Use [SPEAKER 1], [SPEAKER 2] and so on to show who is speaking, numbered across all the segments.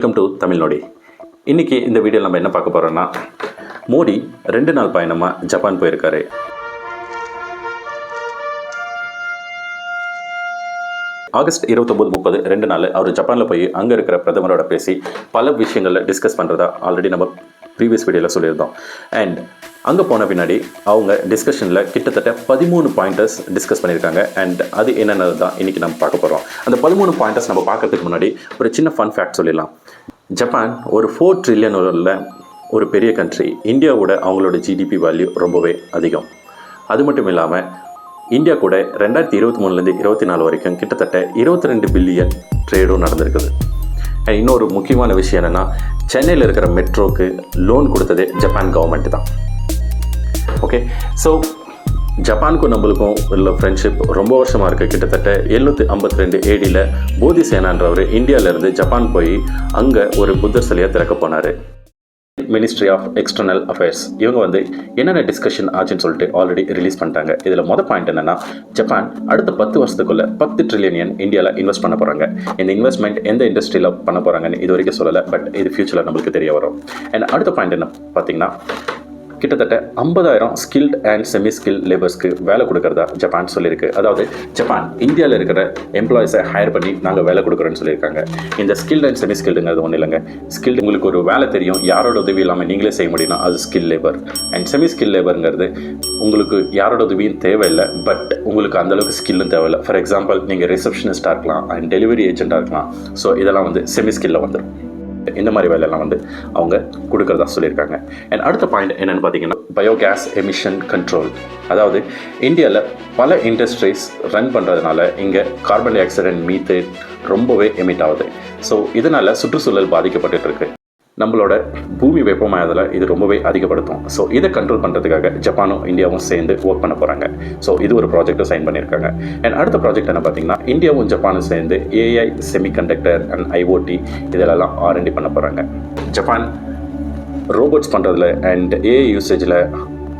[SPEAKER 1] Welcome to தமிழ்நொடி இன்னைக்கு இந்த video நம்ம என்ன பார்க்க போறோம்னா மோடி ரெண்டு நாள் பயணமாக ஜப்பான் போயிருக்காரு. ஆகஸ்ட் இருபத்தொம்போது முப்பது ரெண்டு நாள் அவர் ஜப்பானில் போய் அங்கே இருக்கிற பிரதமரோட பேசி பல விஷயங்களில் டிஸ்கஸ் பண்ணுறதா ஆல்ரெடி நம்ம ப்ரீவியஸ் வீடியோவில் சொல்லியிருந்தோம். அண்ட் அங்கே போன பின்னாடி அவங்க டிஸ்கஷனில் கிட்டத்தட்ட பதிமூணு பாயிண்டர்ஸ் டிஸ்கஸ் பண்ணியிருக்காங்க. அண்ட் அது என்னென்னது தான் இன்றைக்கி நம்ம பார்க்க போகிறோம் அந்த பதிமூணு பாயிண்டர்ஸ் நம்ம பார்க்கறதுக்கு முன்னாடி ஒரு சின்ன ஃபன் ஃபேக்ட் சொல்லிடலாம். ஜப்பான் ஒரு ஃபோர் ட்ரில்லியன் உள்ள ஒரு பெரிய கண்ட்ரி இந்தியாவோட அவங்களோட ஜிடிபி வேல்யூ ரொம்பவே அதிகம். அது மட்டும் இல்லாமல் இந்தியா கூட ரெண்டாயிரத்தி இருபத்தி மூணுலேருந்து இருபத்தி நாலு வரைக்கும் கிட்டத்தட்ட இருபத்தி ரெண்டு பில்லியன் ட்ரேடும் நடந்திருக்குது இன்னொரு முக்கியமான விஷயம் என்னென்னா சென்னையில் இருக்கிற மெட்ரோக்கு லோன் கொடுத்ததே ஜப்பான் கவர்மெண்ட் தான். ஓகே ஸோ ஜப்பானுக்கும் நம்மளுக்கும் உள்ள ஃப்ரெண்ட்ஷிப் ரொம்ப வருஷமாக இருக்குது கிட்டத்தட்ட எழுநூற்றி ஐம்பத்தி ரெண்டு ஏடியில் போதி சேனான்றவர் இந்தியாவிலேருந்து ஜப்பான் போய் அங்கே ஒரு புத்தர் சிலையை திறக்க போனார். மினிஸ்ட்ரி ஆஃப் எக்ஸ்டர்னல் அஃபேர்ஸ் இவங்க வந்து என்னென்ன டிஸ்கஷன் ஆச்சுன்னு சொல்லிட்டு ஆல்ரெடி ரிலீஸ் பண்ணிட்டாங்க. இதில் மொதல் பாயிண்ட் என்னன்னா ஜப்பான் அடுத்த பத்து வருஷத்துக்குள்ளே பத்து ட்ரில்லியன் இந்தியாவில் இன்வெஸ்ட் பண்ண போகிறாங்க இந்த இன்வெஸ்ட்மெண்ட் எந்த இண்டஸ்ட்ரியில் பண்ண போகிறாங்கன்னு இது வரைக்கும் சொல்லலை பட் இது ஃபியூச்சரில் நம்மளுக்கு தெரிய வரும். அண்ட் அடுத்த பாயிண்ட் என்ன பார்த்தீங்கன்னா கிட்டத்தட்ட ஐம்பதாயிரம் ஸ்கில்ட் அண்ட் செமி ஸ்கில் லேபர்ஸ்க்கு வேலை கொடுக்கறதா ஜப்பான் சொல்லியிருக்கு. அதாவது ஜப்பான் இந்தியாவில் இருக்கிற எம்ப்ளாயிஸை ஹையர் பண்ணி நாங்கள் வேலை கொடுக்குறோன்னு சொல்லியிருக்காங்க. இந்த ஸ்கில்ட் அண்ட் செமி ஸ்கில்டுங்கிறது ஒன்றும் இல்லைங்க. ஸ்கில்டு உங்களுக்கு ஒரு வேலை தெரியும் யாரோட உதவி இல்லாமல் நீங்களே செய்ய முடியும்னா அது skill labour and semi skill லேபருங்கிறது உங்களுக்கு யாரோட உதவியும் தேவையில்லை பட் உங்களுக்கு அந்தளவுக்கு ஸ்கில்லும் தேவையில்லை. ஃபார் எக்ஸாம்பிள் நீங்கள் ரிசப்ஷனிஸ்ட்டாக இருக்கலாம் அண்ட் டெலிவரி ஏஜென்ட்டாக இருக்கலாம். ஸோ இதெல்லாம் வந்து செமி ஸ்கில்ல வந்துடும் இந்த மாதிரி வேலையெல்லாம் வந்து அவங்க கொடுக்குறதா சொல்லியிருக்காங்க. அண்ட் அடுத்த பாயிண்ட் என்னென்னு பார்த்தீங்கன்னா பயோகேஸ் எமிஷன் கண்ட்ரோல் அதாவது இந்தியாவில் பல இண்டஸ்ட்ரீஸ் ரன் பண்ணுறதுனால இங்கே carbon dioxide and methane ரொம்பவே எமிட் ஆகுது. ஸோ இதனால் சுற்றுச்சூழல் பாதிக்கப்பட்டுருக்கு நம்மளோட பூமி வெப்பமாயதில் இது ரொம்பவே அதிகப்படுத்தும். ஸோ இதை கண்ட்ரோல் பண்ணுறதுக்காக ஜப்பானும் இந்தியாவும் சேர்ந்து ஒர்க் பண்ண போகிறாங்க ஸோ இது ஒரு ப்ராஜெக்ட்டை சைன் பண்ணியிருக்காங்க. அண்ட் அடுத்த ப்ராஜெக்ட் என்ன பார்த்தீங்கன்னா இந்தியாவும் ஜப்பானும் சேர்ந்து ஏஐ செமிகண்டக்டர் அண்ட் ஐஓடி இதெல்லாம் ஆர்என்டி பண்ண போகிறாங்க ஜப்பான் ரோபோட்ஸ் பண்ணுறதுல அண்ட் ஏஐ யூசேஜில்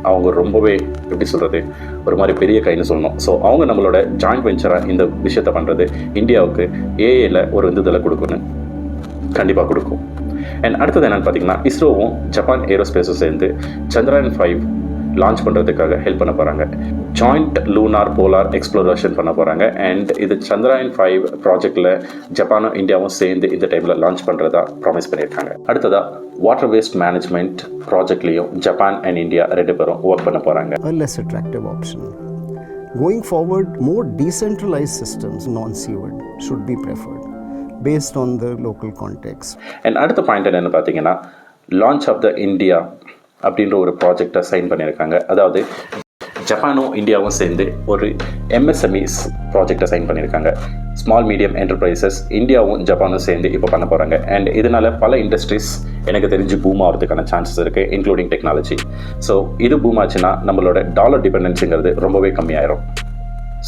[SPEAKER 1] அவங்க ரொம்பவே எப்படி சொல்கிறது ஒரு மாதிரி பெரிய கைன்னு சொல்லணும். ஸோ அவங்க நம்மளோட ஜாயிண்ட் வெஞ்சராக இந்த விஷயத்தை பண்ணுறது இந்தியாவுக்கு ஏஐயில் ஒரு இந்துதலை கொடுக்குன்னு கண்டிப்பாக கொடுக்கும். அண்ட் அடுத்தது என்னென்னு பார்த்தீங்கன்னா இஸ்ரோவும் ஜப்பான் ஏரோஸ்பேஸும் சேர்ந்து சந்திராயன் ஃபைவ் லான்ச் பண்ணுறதுக்காக ஹெல்ப் பண்ண போகிறாங்க ஜாயிண்ட் லூனார் போலார் எக்ஸ்ப்ளோரேஷன் பண்ண போகிறாங்க அண்ட் இது சந்திராயன் ஃபைவ் ப்ராஜெக்டில் ஜப்பானும் இந்தியாவும் சேர்ந்து இந்த டைமில் லான்ச் பண்ணுறதா ப்ராமிஸ் பண்ணியிருக்காங்க. அடுத்ததாக வாட்டர் வேஸ்ட் மேனேஜ்மெண்ட் ப்ராஜெக்ட்லேயும் ஜப்பான் அண்ட் இந்தியா ரெண்டு பேரும் ஒர்க் பண்ண போகிறாங்க
[SPEAKER 2] a attractive option going Going forward, decentralise systems systems, non sewered, should be based on the local context.
[SPEAKER 1] And அடுத்த பாயிண்ட் என்னென்னு பார்த்தீங்கன்னா லான்ச் ஆஃப் த இந்தியா அப்படின்ற ஒரு ப்ராஜெக்டை சைன் பண்ணியிருக்காங்க. அதாவது ஜப்பானும் இந்தியாவும் சேர்ந்து ஒரு எம்எஸ்எம்இஸ் ப்ராஜெக்டை சைன் பண்ணியிருக்காங்க. ஸ்மால் மீடியம் என்டர்பிரைசஸ் இந்தியாவும் ஜப்பானும் சேர்ந்து இப்போ பண்ண போகிறாங்க அண்ட் இதனால் பல இண்டஸ்ட்ரீஸ் எனக்கு தெரிஞ்சு பூம் ஆகிறதுக்கான சான்சஸ் இருக்குது இன்க்ளூடிங் டெக்னாலஜி ஸோ இது பூம் ஆச்சுன்னா நம்மளோட டாலர் டிபெண்டன்சிங்கிறது ரொம்பவே கம்மியாயிரும்.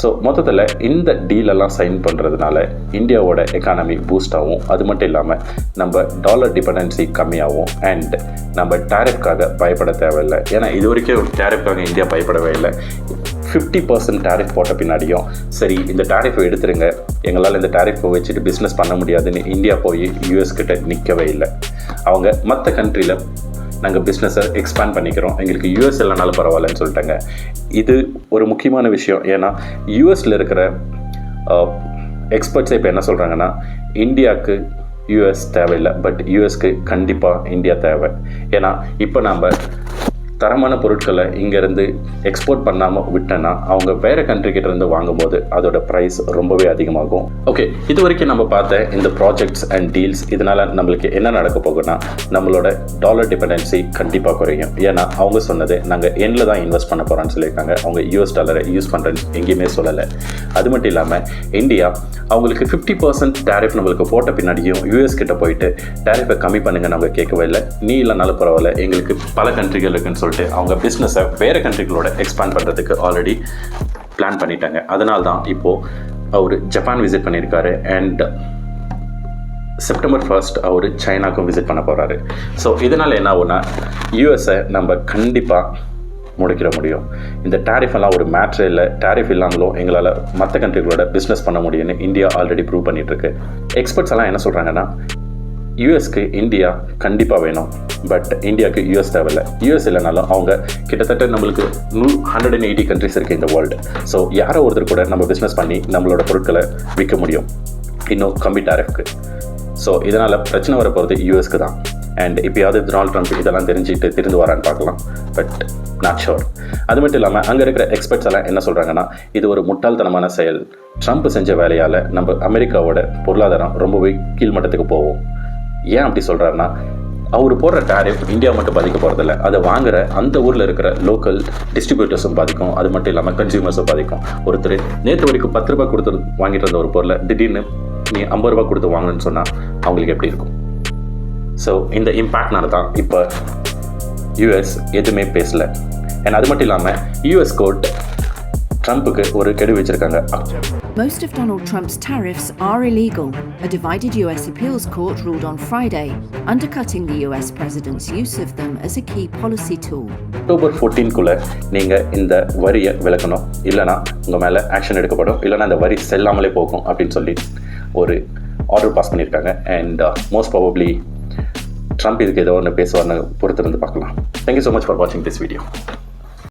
[SPEAKER 1] ஸோ மொத்தத்தில் இந்த டீலெல்லாம் சைன் பண்ணுறதுனால இந்தியாவோட எக்கானமி பூஸ்ட் ஆகும். அது மட்டும் இல்லாமல் நம்ம டாலர் டிபெண்டன்சி கம்மியாகும் அண்ட் நம்ம டேரிஃப்காக பயப்பட தேவையில்லை. ஏன்னா இது வரைக்கும் டேரிஃப்காக இந்தியா பயப்படவே இல்லை. ஃபிஃப்டி பர்சன்ட் டேரிஃப் போட்ட பின்னாடியும் சரி இந்த டேரிஃபை எடுத்துருங்க. எங்களால் இந்த டேரிஃபை வச்சுட்டு பிஸ்னஸ் பண்ண முடியாதுன்னு இந்தியா போய் யூஎஸ் கிட்ட நிற்கவே இல்லை. அவங்க மற்ற கண்ட்ரியில் நாங்கள் பிஸ்னஸை எக்ஸ்பேண்ட் பண்ணிக்கிறோம். எங்களுக்கு யூஎஸ் இல்லைனாலும் பரவாயில்லன்னு சொல்லிட்டாங்க. இது ஒரு முக்கியமான விஷயம். ஏன்னா யூஎஸில் இருக்கிற எக்ஸ்பர்ட்ஸை இப்போ என்ன சொல்கிறாங்கன்னா இந்தியாவுக்கு யூஎஸ் தேவையில்லை. பட் யூஎஸ்க்கு கண்டிப்பாக இந்தியா தேவை. ஏன்னா இப்போ நாம் தரமான பொருட்களை இங்கேருந்து எக்ஸ்போர்ட் பண்ணாமல் விட்டோன்னா அவங்க வேறு கண்ட்ரிக்கிட்ட இருந்து வாங்கும்போது அதோட ப்ரைஸ் ரொம்பவே அதிகமாகும். ஓகே இது வரைக்கும் நம்ம பார்த்த இந்த ப்ராஜெக்ட்ஸ் அண்ட் டீல்ஸ் இதனால் நம்மளுக்கு என்ன நடக்க போகுன்னா நம்மளோட டாலர் டிபெண்டன்சி கண்டிப்பாக குறையும். ஏன்னா அவங்க சொன்னது நாங்கள் எண்ணில் தான் இன்வெஸ்ட் பண்ண போகிறோன்னு சொல்லியிருக்காங்க. அவங்க யூஎஸ் டாலரை யூஸ் பண்ணுறேன்னு எங்கேயுமே சொல்லலை. அது மட்டும் இல்லாமல் இந்தியா அவங்களுக்கு ஃபிஃப்டி பர்சன்ட் டேரிஃப் நம்மளுக்கு போட்ட பின்னாடியும் யூஎஸ் கிட்ட போயிட்டு டேரிஃபை கம்மி பண்ணுங்க நம்ம கேட்கவே இல்லை. நீ இல்லைனாலும் பரவாயில்ல எங்களுக்கு பல கண்ட்ரிகள் இருக்குன்னு சொல்லிட்டு அவங்க பிஸ்னஸை வேறு கண்ட்ரிகளோட எக்ஸ்பேண்ட் பண்ணுறதுக்கு ஆல்ரெடி பிளான் பண்ணிட்டாங்க. அதனால தான் இப்போது அவர் ஜப்பான் விசிட் பண்ணியிருக்காரு அண்ட் செப்டம்பர் ஃபர்ஸ்ட் அவர் சைனாக்கும் விசிட் பண்ண போகிறாரு ஸோ இதனால் என்ன ஆகும்னா யூஎஸை நம்ம கண்டிப்பாக முடிக்கிற முடியும். இந்த டேரிஃப் எல்லாம் ஒரு மேட்ரு இல்லை. டேரிஃப் இல்லாமலும் எங்களால் மற்ற கண்ட்ரிகளோட பிஸ்னஸ் பண்ண முடியும்னு இந்தியா ஆல்ரெடி ப்ரூவ் பண்ணிட்டு எக்ஸ்பர்ட்ஸ் எல்லாம் என்ன சொல்கிறாங்கன்னா யூஎஸ்க்கு இந்தியா கண்டிப்பாக வேணும். பட் இந்தியாவுக்கு யூஎஸ் தேவையில்ல. யூஎஸ் இல்லைனாலும் அவங்க கிட்டத்தட்ட நம்மளுக்கு நூ ஹண்ட்ரட் அண்ட் எயிட்டி கண்ட்ரிஸ் இருக்குது இந்த வேர்ல்டு ஸோ யாரோ ஒருத்தர் கூட நம்ம பிஸ்னஸ் பண்ணி நம்மளோட பொருட்களை விற்க முடியும். இன்னும் கம்மி டேரிஃப்க்கு ஸோ இதனால் பிரச்சனை வர போகிறது யூஎஸ்க்கு தான். அண்ட் இப்போயாவது டொனால்ட் ட்ரம்ப் இதெல்லாம் தெரிஞ்சுட்டு திருந்து வரான்னு பார்க்கலாம். பட் நாட் ஷோர் அது மட்டும் இல்லாமல் அங்கே இருக்கிற எக்ஸ்பர்ட்ஸ் எல்லாம் என்ன சொல்கிறாங்கன்னா இது ஒரு முட்டாள்தனமான செயல். ட்ரம்ப் செஞ்ச வேலையால் நம்ம அமெரிக்காவோட பொருளாதாரம் ரொம்பவே கீழ்மட்டத்துக்கு போவோம் ஏன் அப்படி சொல்கிறாருன்னா அவர் போடுற டேரிஃப் இந்தியா மட்டும் பாதிக்க போகிறதில்ல அதை வாங்குற அந்த ஊரில் இருக்கிற லோக்கல் டிஸ்ட்ரிபியூட்டர்ஸும் பாதிக்கும். அது மட்டும் இல்லாமல் கன்சியூமர்ஸும் பாதிக்கும். ஒருத்தர் நேற்று வரைக்கும் பத்து ரூபாய் கொடுத்து வாங்கிட்டு இருந்த ஒரு பொருளை திடீர்னு நீ ஐம்பது ரூபாய் கொடுத்து வாங்கணும்னு சொன்னால் அவங்களுக்கு எப்படி இருக்கும்? ஸோ இந்த இம்பேக்ட்னால தான் இப்போ யூஎஸ் எதுவுமே பேசல. அண்ட் அது மட்டும் இல்லாமல் யூஎஸ் கோர்ட் ட்ரம்ப்புக்கு ஒரு கெடு வச்சுருக்காங்க.
[SPEAKER 3] Most of Donald Trump's tariffs are illegal. A divided US appeals court ruled on Friday, undercutting the US president's use of them as a key policy tool.
[SPEAKER 1] October ஃபோர்டீன்குள்ளே நீங்கள் இந்த வரியை விளக்கணும். இல்லைனா உங்கள் மேலே ஆக்ஷன் எடுக்கப்படும். இல்லைனா அந்த வரி செல்லாமலே போகும் அப்படின்னு சொல்லி ஒரு ஆர்டர் பாஸ் பண்ணியிருக்காங்க. அண்ட் மோஸ்ட் ப்ராபப்ளி ட்ரம்ப் இதுக்கு ஏதோ ஒன்று பேசுவார்னு பொறுத்திருந்து பார்க்கலாம். Thank you so much for வாட்சிங் திஸ் வீடியோ